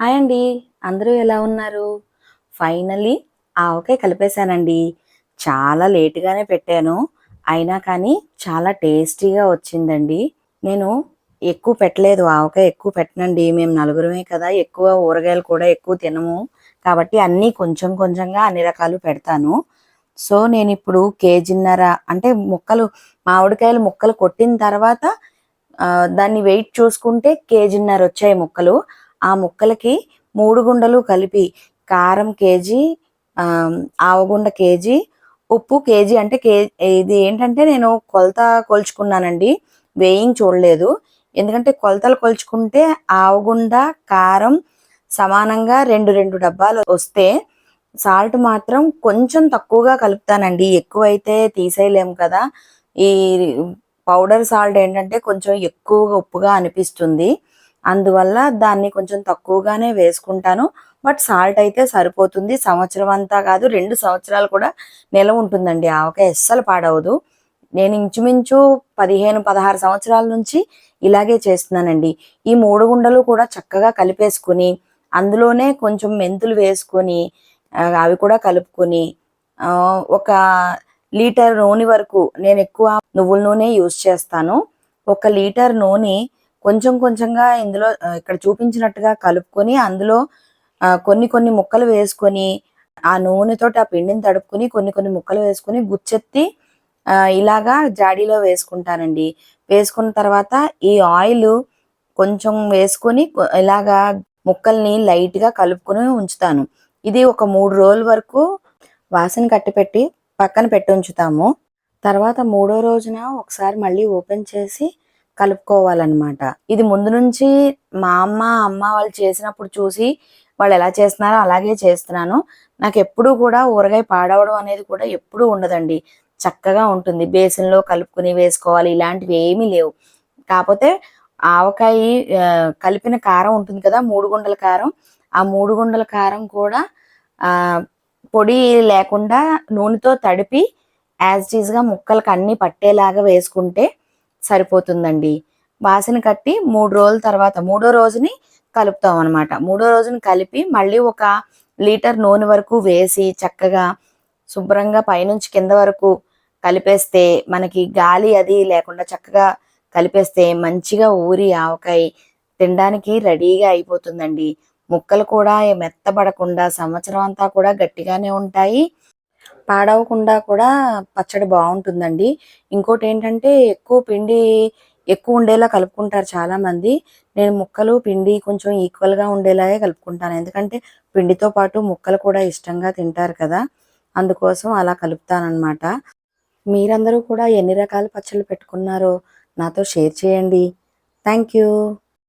Hi అండి. అందరూ ఎలా ఉన్నారు? ఫైనల్లీ ఆవకాయ కలిపేశానండి. చాలా లేటుగానే పెట్టాను. అయినా కానీ చాలా టేస్టీగా వచ్చిందండి. నేను ఎక్కువ పెట్టలేదు. ఆవకాయ ఎక్కువ పెట్టనండి. మేము నలుగురమే కదా. ఎక్కువ ఊరగాయలు కూడా ఎక్కువ తినము. కాబట్టి అన్నీ కొంచెం కొంచెంగా అన్ని రకాలు పెడతాను. సో నేను ఇప్పుడు కేజీన్నర అంటే ముక్కలు మామిడికాయలు ముక్కలు కొట్టిన తర్వాత దాన్ని వెయిట్ చూసుకుంటే కేజీన్నర వచ్చాయి ముక్కలు. ఆ ముక్కలకి మూడు గుండలు కలిపి కారం కేజీ ఆవగుండ కేజీ ఉప్పు కేజీ అంటే కే ఇది ఏంటంటే నేను కొలత కొలుచుకున్నానండి. వేయింగ్ చూడలేదు. ఎందుకంటే కొలతలు కొలుచుకుంటే ఆవగుండ కారం సమానంగా రెండు రెండు డబ్బాలు వస్తే సాల్ట్ మాత్రం కొంచెం తక్కువగా కలుపుతానండి. ఎక్కువైతే తీసేయలేము కదా. ఈ పౌడర్ సాల్ట్ ఏంటంటే కొంచెం ఎక్కువగా ఉప్పుగా అనిపిస్తుంది. అందువల్ల దాన్ని కొంచెం తక్కువగానే వేసుకుంటాను. బట్ సాల్ట్ అయితే సరిపోతుంది. సంవత్సరం అంతా కాదు రెండు సంవత్సరాలు కూడా నిలవ ఉంటుందండి. ఆవకాయ అస్సలు పాడవదు. నేను ఇంచుమించు పదిహేను పదహారు సంవత్సరాల నుంచి ఇలాగే చేస్తున్నానండి. ఈ మూడు గుండలు కూడా చక్కగా కలిపేసుకుని అందులోనే కొంచెం మెంతులు వేసుకొని అవి కూడా కలుపుకొని ఒక లీటర్ నూనె వరకు నేను ఎక్కువ నువ్వుల నూనె యూజ్ చేస్తాను. ఒక లీటర్ నూనె కొంచెం కొంచెంగా ఇందులో ఇక్కడ చూపించినట్టుగా కలుపుకొని అందులో కొన్ని కొన్ని ముక్కలు వేసుకొని ఆ నూనెతోటి ఆ పిండిని తడుపుకొని కొన్ని కొన్ని ముక్కలు వేసుకొని గుచ్చెత్తి ఇలాగా జాడీలో వేసుకుంటానండి. వేసుకున్న తర్వాత ఈ ఆయిల్ కొంచెం వేసుకొని ఇలాగా ముక్కల్ని లైట్గా కలుపుకొని ఉంచుతాను. ఇది ఒక మూడు రోజుల వరకు వాసన కట్టిపెట్టి పక్కన పెట్టి ఉంచుతాము. తర్వాత మూడో రోజున ఒకసారి మళ్ళీ ఓపెన్ చేసి కలుపుకోవాలన్నమాట. ఇది ముందు నుంచి మా అమ్మ అమ్మ వాళ్ళు చేసినప్పుడు చూసి వాళ్ళు ఎలా చేస్తున్నారో అలాగే చేస్తున్నాను. నాకు ఎప్పుడూ కూడా ఊరగాయ పాడవడం అనేది కూడా ఎప్పుడూ ఉండదండి. చక్కగా ఉంటుంది. బేసన్లో కలుపుకొని వేసుకోవాలి. ఇలాంటివి ఏమీ లేవు. కాకపోతే ఆవకాయ కలిపిన కారం ఉంటుంది కదా మూడు గుండల కారం. ఆ మూడు గుండల కారం కూడా పొడి లేకుండా నూనెతో తడిపి యాజ్గా ముక్కలకు అన్నీ పట్టేలాగా వేసుకుంటే సరిపోతుందండి. వాసన కట్టి మూడు రోజుల తర్వాత మూడో రోజుని కలుపుతాం అనమాట మూడో రోజుని కలిపి మళ్ళీ ఒక లీటర్ నూనె వరకు వేసి చక్కగా శుభ్రంగా పైనుంచి కింద వరకు కలిపేస్తే మనకి గాలి అది లేకుండా చక్కగా కలిపేస్తే మంచిగా ఊరి ఆవకాయ తినడానికి రెడీగా అయిపోతుందండి. ముక్కలు కూడా మెత్తబడకుండా సంవత్సరం అంతా కూడా గట్టిగానే ఉంటాయి. పాడవకుండా కూడా పచ్చడి బాగుంటుందండి. ఇంకోటి ఏంటంటే ఎక్కువ పిండి ఎక్కువ ఉండేలా కలుపుకుంటారు చాలామంది. నేను ముక్కలు పిండి కొంచెం ఈక్వల్గా ఉండేలాగే కలుపుకుంటాను. ఎందుకంటే పిండితో పాటు ముక్కలు కూడా ఇష్టంగా తింటారు కదా. అందుకోసం అలా కలుపుతానమాట మీరందరూ కూడా ఎన్ని రకాల పచ్చళ్ళు పెట్టుకున్నారో నాతో షేర్ చేయండి. Thank you.